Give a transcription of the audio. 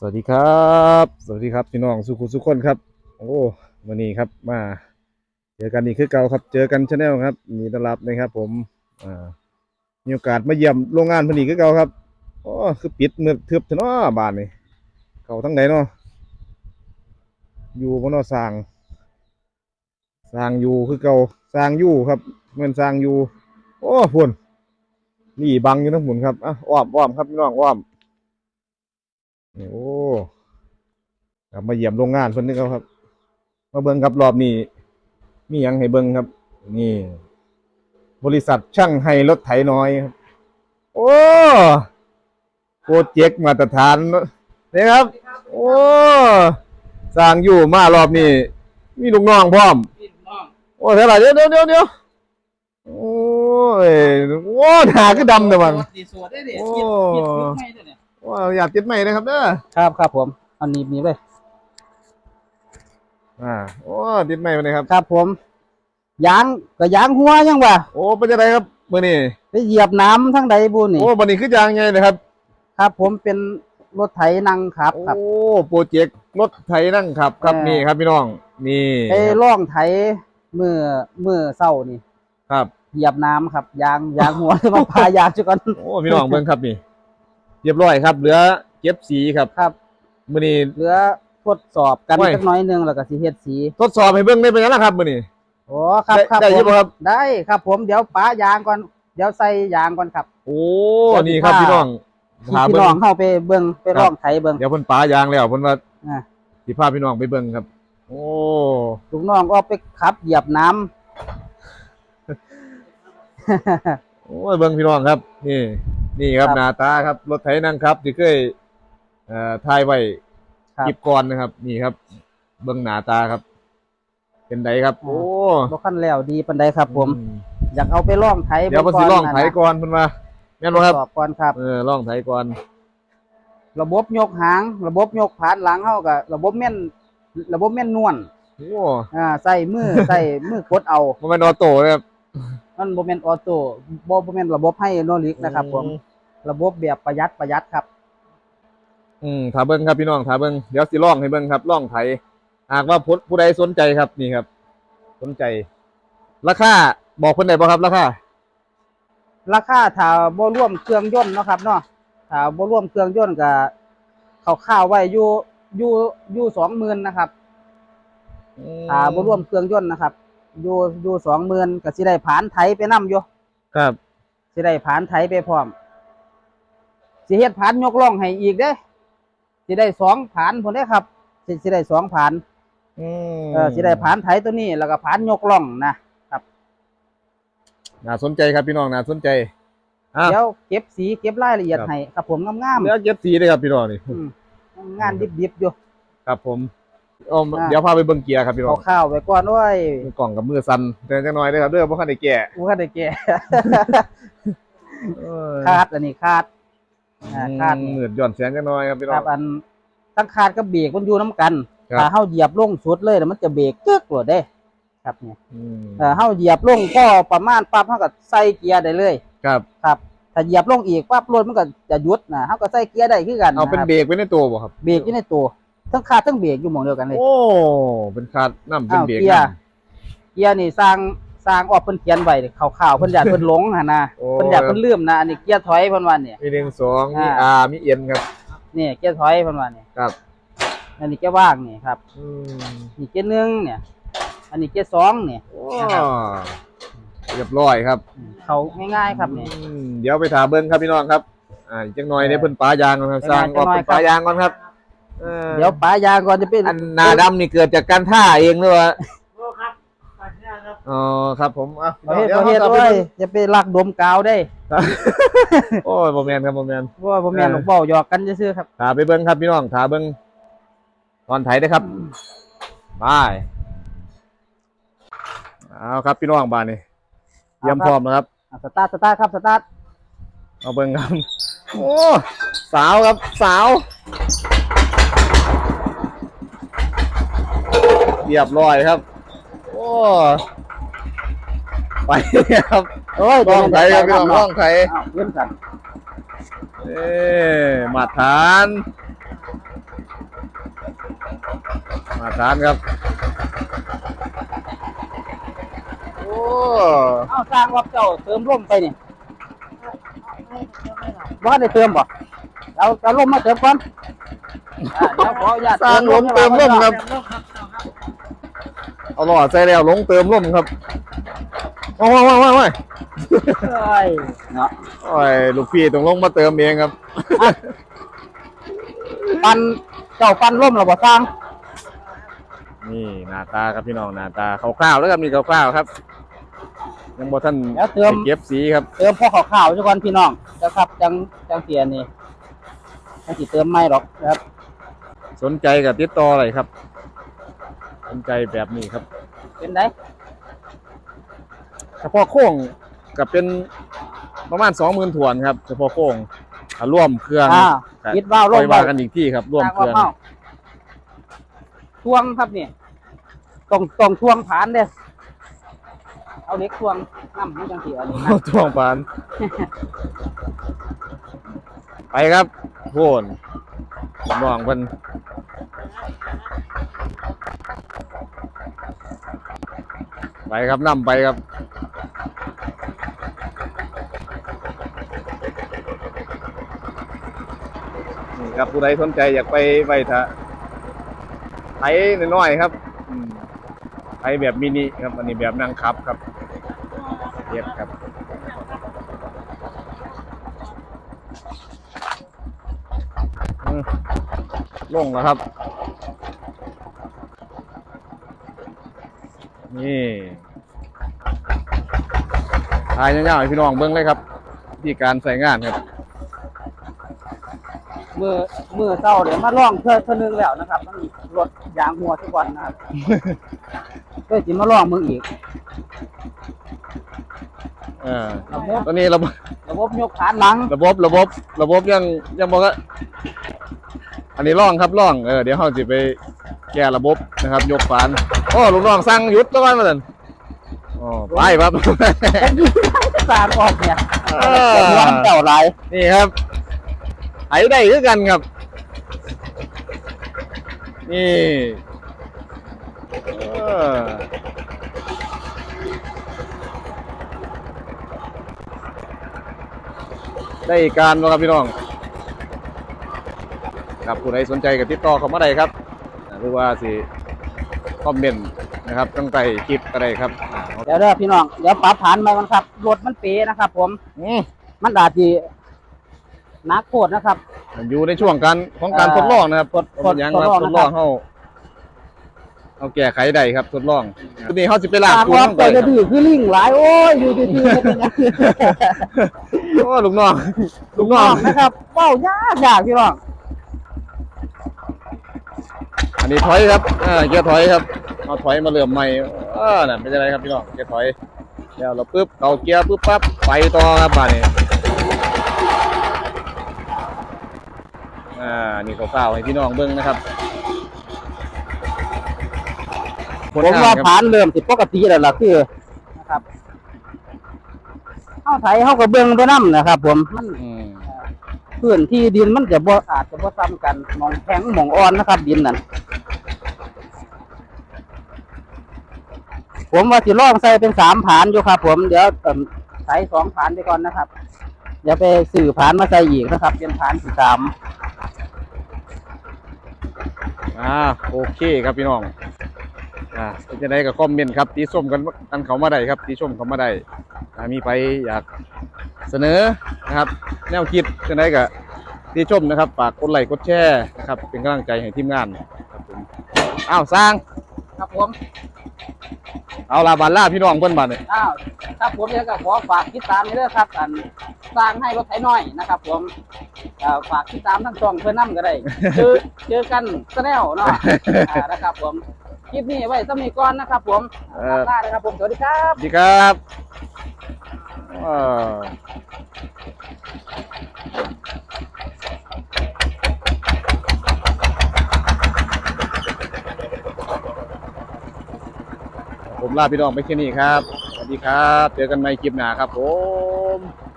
สวัสดีครับ สวัสดีครับพี่น้องสุขุสุขคนครับ โอ้วันนี้ครับมาเจอกันนี่คือเก่าครับ เจอกันชาแนลครับ มีต้อนรับนะครับ ผมอ่ามีโอกาสมาเยี่ยมโรงงานพนนีคือเก่าครับโอ้คือปิดเมื่อกทึบถอะเนาะบ้านนี่เขาทั้งไหนเนาะอยู่บนนอสร้างสร้างอยู่คือเก่าสร้างอยู่ครับเงินสร้างอยู่ โอ้พุ่นนี่บังอยู่ทั้งหมุนครับอะอ้อมอ้อมครับพี่น้องอ้อม นี่โอ้กลับมาเยี่ยมโรงงานเพิ่นนึกเอาครับ มาเบิ่งครับรอบนี้ มีหยังให้เบิ่งครับ นี่ บริษัทช่างให้รถไถน้อยครับ โอ้โปรเจกต์มาตรฐานนี่ครับ โอ้สร้างอยู่มารอบนี้ มีลูกน้องพร้อมพี่น้องโอ้เท่าไหร่เดี๋ยวเดี๋ยวเดี๋ยวเดี๋ยวโอ้ยโอ้หนาคือดำแต่มันสวดดีสวดได้ดิโอ้ เก็บเก็บเก็บให้ด้วยเนี่ยว้าวอยากติดใหม่นะครับเด้อครับครับผมเอาหนีบหนีบเลยอ่าโอ้ติดใหม่มาเลยครับ ครับผมยางก็ยางหัวยังวะโอ้เป็นยังไงครับมื่อนี้ไปเหยียบน้ำทั้งใดบุนี่โอ้วันนี้คือยางไงนะครับ ครับ ผมเป็นรถไถนั่งครับครับ โอ้โปรเจกต์รถไถนั่งขับ ครับเออ นี่ครับพี่น้องนี่ไปล่องไถมือมือเศร้านี่ครับ เหยียบน้ำครับยางยางหัว มาพายางจุกันโอ้พี่น้องเบิ่งครับนี่ เรียบร้อยครับ เหลือเก็บสีครับครับมื่อนี้ เหลือทดสอบกันโอ้ยสักหน้อยหนึงแล้วก็สิเฮ็ดสีทดสอบให้เบิ่งได้เป็นยังไงครับมื่อนี้ โอ้ครับได้ครับได้ผใช่มไหมครับ ได้ครับผมเดี๋ยวป้ายางก่อนเดี๋ยวใส่ยางก่อนครับ โอ้เดี๋ยวนี่ครับสิพา พี่น้องพี่พาพี่เบิ่น้องง เข้าไปเบิ่งไปล่องไถเบิ่ง เดี๋ยวเพิ่นปายางแล้วเพิ่นว่าอ่าสิพาพี่น้องไปเบิ่งครับ โอ้ ลูกน้องก็ไปขับเหยียบน้ำ โอ้ยเบิ่งพี่น้องครับ นี่ นี่ครับครับ หน้าตาครับรถไถนั่งครับที่เคยเอ่อถ่ายไว้ครับคลิปก่อนนะครับ นี่ครับ เบิ่งหน้าตาครับ เป็นไดครับ โอ้บ่คันแล้วดีปานใดครับ ผม อือยากเอาไปล่องไถเดี๋ยวเพิ่นสิลองไถก่อนเพิ่นว่าแม่นบ่ครับสอบก่อนครับ เออลองไถก่อน ระบบยกหาง ระบบยกผานหลังเฮาก็ระบบแม่น ระบบแม่นนวลโอ้อ่าใส่มือ ใส่มือกดเอา บ่แม่นออโต้เลยครับ มันบ่แม่นออโต้บ่บ่แม่นระบบไฮโดรลิกนะครับผมระบบแบบประหยัดประหยัดครับ อืมถ้าเบิ่งครับพี่น้องถ้าเบิ่งเดี๋ยวสิลองให้เบิ่งครับลองไถหากว่าผู้ผู้ใดสนใจครับนี่ครับ สนใจ ราคาบอกเพิ่นได้บ่ครับราคาราคาถ้าบ่รวมเครื่องยนต์เนาะครับเนาะถ้าบ่รวมเครื่องยนต์ก็คร่าวๆไว้อยู่อยู่อยู่20,000นะครับถ้าบ่รวมเครื่องยนต์นะครับ อยู่อยู่20,000ก็สิได้ผานไถไปนํอยู่ครับสิได้ผานไถไปพร้อมสิเฮ็ดผานยกล่องให้อีกเด้สิได้สองผานพุ่นเด้ครับสิสิได้สองผานอืมเออสิได้ผานไถตัวนี้ แล้วก็ผานยกล่องนะน่าสนใจครับพี่น้องน่าสนใจอะเดี๋ยวเก็บสีเก็บรายละเอียดครับให้ครับผมงามเดี๋ยวเก็บสีเลยครับพี่น้องนี่ๆอืมงานดิบๆอยู่ครับผม เอาอะเดี๋ยวพาไปเบิ่งเกียร์ครับพี่น้อเอางข้าวไว้ก่อนโอ้ยมือกล่องกับมือสั่นเดินจังหน่อยเด้อครับเด้อบ่คันได้แก่บ่ทันได้แก่เออคาดอันนี้คาดอ่าคาดนี่มืดหย่อนแสงจังหน่อยครับพี่น้คอรังบอันตั้งคาดกับเบรกมันอยู่น้กันครับ ถ้าเฮาเหยียบลงสุดเลยน่ะมันจะเบรกกึกโลดเด้ ครับเนี่ยอืมเออเฮาเหยียบลงพอประมาณปั๊บเฮาก็ใส่เกียร์ได้เลย ครับครับถ้าเหยียบลงอีกปั๊บรถมันก็จะหยุดนะเฮาก็ใส่เกียร์ได้คือกันเอาเป็นนะครับเบรกไว้ในตัวบ่ครับ เบรกอยู่ในตัว ทั้งคาดทั้งเบรกอยู่หม่องเดียวกันเลยโอ้เป็นคาดน้ำเป็นอ้าวเบรกเกียร์นเกียร์นี่สร้างสร้างออกเพิ่นเขียนไว้ข่าวๆเพิ่นอยากเพิ่นหลงหั่นนะโอ้เพิ่นอยากเพิ่นลืมนะอันนี้เกียร์ถอยเพิ่นว่าเนี่ยำมีหนึ่งสองมีอ่าอามีเอ็นครับนี่เกียร์ถอยเพิ่นว่าเนี่ยครับอันนี้เกียร์ว่างนี่ครับอืมนี่เกียร์หนึ่งเนี่ย อันนี้เกียร์สองเนี่ยโอ้นะครับเรียบร้อยครับ เขาง่ายๆครับนี่อืมเดี๋ยวไปถามเบิ้งครับพี่น้องครับอ่าอีกจังหน่อยเนี่ยเพิ่นปลายางก่อนครับเออสร้างออกจังหน่อยเป็นปลายางก่อนครับ ออเดี๋ยวปายางก่อนจะเป็นอันหนาดำนี่เกิดจากการท่าเองหรือว่าอ๋อครับผมอะประเภทดี๋ประเภทราด้วยไปจะไปลักดมกาวได้เบิ่งโอ้ยบ่แม่นครับบ่แม่นเพราะว่าผมแม่นเออหลวงเบาหยอกกันซื่อๆครับถาไปเบิ้งครับพี่น้องถาเบิ้งตอนไถได้อครับบายเอาครับพี่น้องบ้านนี่เตรียมเอาครับพร้อมนะครับอะสตาร์ทสตาร์ทครับสตาร์ทเอาเบิ้งครับ โอ้ สาวครับสาว เรียบร้อยครับ โอ้ไปครับโอ้ยล่องไถครับพี่น้องล่องไถอ้าวเล่นกันเอ้มาทานคมาทานครับ โอ้เอ้าสร้างวับเจ้าเติมร่มไปนี่บ่ได้เติมบ่เราเอาร่มมาเติมก่อนอ่า เดี๋ยวขออนุญาตสร้างลงเติมร่มครับ เอาหลอดใส่แล้วลงเติมร่มครับว้าวว้าวว้าวว้าวเอ้ยเนาะโอ้ยลูกพี่ต้องลงมาเติมเองครับ ปันเจ้าปันร่มเราบ่สร้างนี่หน้าตาครับพี่น้องหน้าตาคร่าวๆแล้วครับมีคร่าวๆครับ ยังบ่ท่านเดี๋ยวเติมไปเก็บสีครับ เติมพอขาวๆซะก่อนพี่น้องนะครับจังจังเสียนี่จังสิเติมไม่หรอกนะครับ สนใจกับติดต่ออะไรครับ สนใจแบบนี้ครับ เป็นไดเฉพาะโค้งกับเป็นประมาณสองหมื่นถวนครับ เฉพาะโค้งถ้าร่วมเครื่องอ่าก็คิดว่าวร่ค่มอยไว้ว่ากันอีกที่ครับ ร่วมเครื่องสางว่าทวงครับนี่ต้องต้องทวงผานเด้อเอาเล็กทวงน้ำมันจังสิอันนี้นะท่วงปาน ไปครับโพนผมมองเพิ่น ไปครับนํไปครับ นี่ครับผู้ใดสนใจอยากไปไปทะไถน้อยๆครับอืมไถแบบมินิครับ อันนี้แบบนั่งขับครับเรีย็ดครับ ลงแล้วครับ นี่ทายยาวๆให้พี่น้องเบิ้งเลยครับที่การใส่งานครับมือมือเศร้าเดี๋ยวมาล่องเพื่อเพื่อนึงแล้วนะครับมันรถยางหัวทุกวันนะครับเพื่อจิมาล่องมึงอีก เออระบบ ตอนนี้ระบบระบบยกฐานหลังระบบระบบระบบยังยังบอกว่าอันนี้ร่องครับร่องเออเดี๋ยวเราจะไปแก้ระบบนะครับ ยกฝาน โอ้ลูกน้องสั่งหยุดตัวก่อนมาเลยอ๋อไปครับ สามออกเนี่ยเออเดี๋ยวมันเจ้าไรนี่ครับไถได้คือกันครับ นี่เออได้การบ่ครับพี่น้องครับผู้ใดสนใจก็ติดต่อเข้ามาได้ครับอ่าหรือว่าสิ คอมเมนต์นะครับตั้งแต่คลิปก็ได้ครับอ่าเดี๋ยวเด้อพี่น้องเดี๋ยวปรับฐานใหม่มันครับรถมันเป๋นะครับ ผมอืมมันอาจจะหนักโคตรนะครับมันอยู่ในช่วงการของการเอ่อทดลองนะครับทดทดยังครับททดดลลอองงนะครับเฮาเอาแก้ไขได้ครับทดลองทีนี้เฮาสิไปลากทางปูออกนไปไปจะดื้อคือลิงหลายโอ้ยอยู่ที่ที่ไม่เป็นหยังโอ้ลูกน้องลูลูกกน้น้อองงนะครับเป้ายากยากพี่น้อง อั นนี้ถอยครับอ่าเกียร์ถอยครับเอาถอยมาเริ่มใหม่เออนั่นเป็นยังไงครับพี่น้องเกียร์ถอยแล้วเราปึ๊บเกาเกียร์ปึ๊บปั๊บไปต่อครับบ้านนี้อ่านี่คร่าวๆให้พี่น้องเบิ่งนะครับผลผมงนว่าครับผ่านเริ่มสิปกติแล้วล่ะคือนะครับเข้าไถเข้ากับเบื้องไปน้ำนะครับ ผมมันอืมพื้นที่ดินมันจะบ่อาจจะบ่ซ้ำกันหมองแข็งหมองอ่อนนะครับ ดินนั่น ผมว่าสิลองใส่เป็นสามผานอยู่ครับ ผมเดี๋ยวใส่สองผานไปก่อนนะครับ เดี๋ยวไปสื่อผานมาใส่อีกนะครับ เป็นผานที่สามอ่าโอเคครับพี่น้องอ่าเป็นจะได้กับคอมเมนต์ครับตีส้มกันกันเขามาได้ครับตีส้มเขามาได้อ่ามีไปอยากเสนอนะครับ แนวคิดจะได้กับตีชมนะครับฝากกดไลค์กดแชร์นะครับเป็นกำลังใจให้ทีมงานครับผมอ้าวสร้างครับผม เอาลาบานล่าพี่น้องเพิ่นบาดเนี่ยอ้าวครับผมเนี่ยก็ขอฝากติดตามนี่ด้วยครับอันสร้างให้รถไถน้อยนะครับผมเอ่อฝากติดตามทั้งช่องเพื่อนน้ำก็ได้ เจอเจอกันสแนลเนาะอ่านะครับผมคลิปนี้ไว้สมีก่อนนะครับ ผมเออลานะครับผมสวัสดีครับสวัสดีครับอ่า ผมลาพี่น้องไปแค่นี้ครับ สวัสดีครับ เจอกันใหม่คลิปหน้าครับผม